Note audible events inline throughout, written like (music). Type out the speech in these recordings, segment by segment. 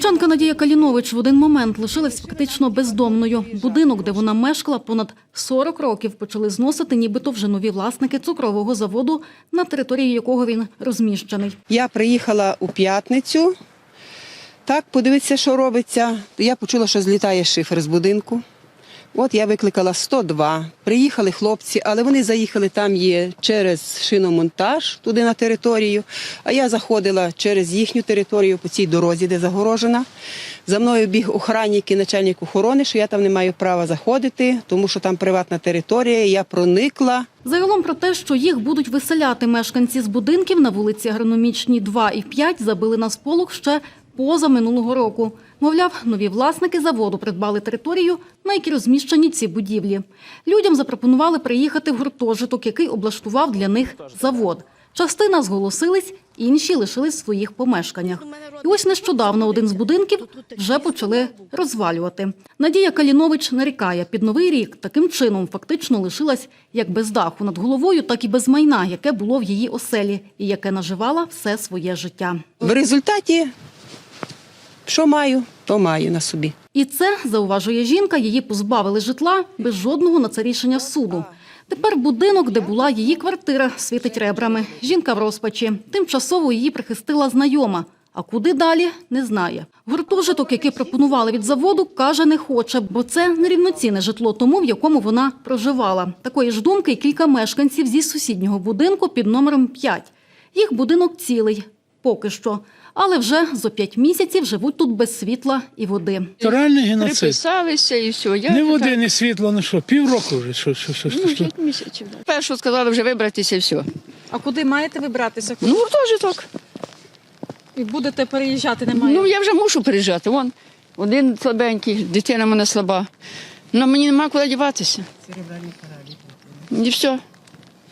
Лучанка Надія Калінович в один момент лишилась фактично бездомною. Будинок, де вона мешкала понад 40 років, почали зносити нібито вже нові власники цукрового заводу, на території якого він розміщений. Я приїхала у п'ятницю. Так, подивитися, що робиться. Я почула, що злітає шифер з будинку. От я викликала 102. Приїхали хлопці, але вони заїхали там є через шиномонтаж туди на територію. А я заходила через їхню територію по цій дорозі, де загорожена. За мною біг охранник і начальник охорони, що я там не маю права заходити, тому що там приватна територія. Я проникла. Загалом про те, що їх будуть виселяти мешканці з будинків на вулиці Агрономічній 2 і 5 забили на сполох ще поза минулого року. Мовляв, нові власники заводу придбали територію, на якій розміщені ці будівлі. Людям запропонували приїхати в гуртожиток, який облаштував для них завод. Частина зголосились, інші лишились в своїх помешканнях. І ось нещодавно один з будинків вже почали розвалювати. Надія Калінович нарікає, під новий рік таким чином фактично лишилась як без даху над головою, так і без майна, яке було в її оселі і яке наживала все своє життя. В результаті, що маю, то маю на собі. І це, зауважує жінка, її позбавили житла без жодного на це рішення суду. Тепер будинок, де була її квартира, світить ребрами. Жінка в розпачі. Тимчасово її прихистила знайома. А куди далі – не знає. Гуртожиток, який пропонували від заводу, каже, не хоче, бо це нерівноцінне житло тому, в якому вона проживала. Такої ж думки й кілька мешканців зі сусіднього будинку під номером 5. Їх будинок цілий. Поки що. Але вже за п'ять місяців живуть тут без світла і води. То реальний геноцид. Приписалися і все. Я Ні не води, ні світла, ні що. Півроку вже. Що, що, що, Ну, що, що. п'ять місяців. Да. Першу сказали вже вибратися і все. А куди маєте вибратися? Ну, гуртожиток. І будете переїжджати, немає. Ну, я вже мушу приїжджати. Вон, один слабенький, дитина в мене слаба. Ну, мені нема куди діватися. І все.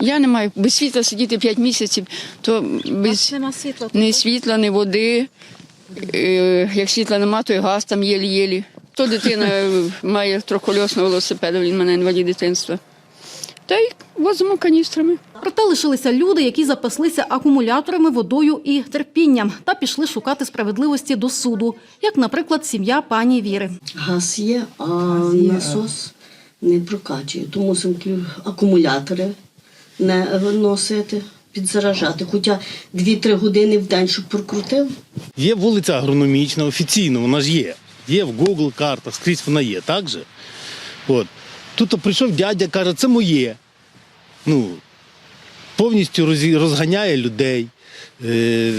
Я не маю без світла сидіти 5 місяців, то без світла. ні світла, ні води. Е, Як світла нема, то і газ там єлі-єлі. То дитина (laughs) має трьохкольосного велосипеда, він мене інвалід дитинства. Та й возимо каністрами. Проте лишилися люди, які запаслися акумуляторами, водою і терпінням та пішли шукати справедливості до суду, як, наприклад, сім'я пані Віри. Газ є, а насос не прокачує. То мусимо акумулятори не носити, підзаражати. Хоча 2-3 години в день, щоб прокрутив. Є вулиця агрономічна, офіційно вона ж є. Є в Google картах, скрізь вона є, так же? От. Тут прийшов дядя, каже, це моє. Ну, повністю розганяє людей. Е-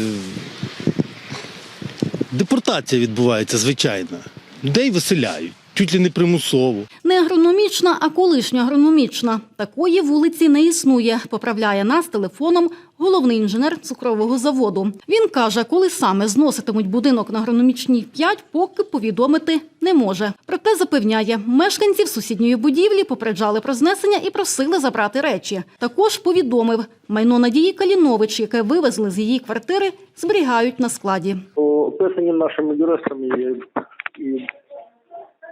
депортація відбувається, звичайно. Людей виселяють, чуть ли не примусово. Не агрономічна, а колишня агрономічна. Такої вулиці не існує, поправляє нас телефоном головний інженер цукрового заводу. Він каже, коли саме зноситимуть будинок на агрономічній 5, поки повідомити не може. Проте запевняє, мешканців сусідньої будівлі попереджали про знесення і просили забрати речі. Також повідомив, майно Надії Калінович, яке вивезли з її квартири, зберігають на складі. По описанням нашими юристами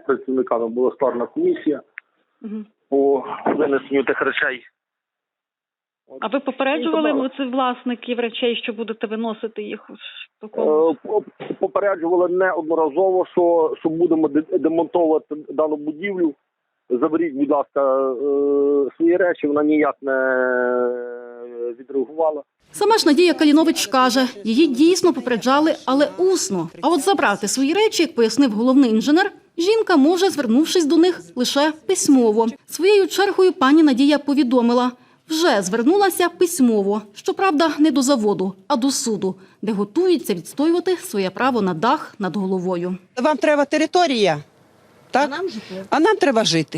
працівниками була складена комісія по винесенню тих речей. А ви попереджували оцих власників речей, що будете виносити їх Е, Попереджували неодноразово, що, що будемо де- демонтовувати дану будівлю. Заберіть, будь ласка, е, свої речі. Вона ніяк не відреагувала. Сама ж Надія Калінович каже, її дійсно попереджали, але усно. А от забрати свої речі, як пояснив головний інженер, жінка може, звернувшись до них лише письмово. Своєю чергою пані Надія повідомила, вже звернулася письмово, щоправда, не до заводу, а до суду, де готується відстоювати своє право на дах над головою. Вам треба територія, так? А нам, а нам треба жити.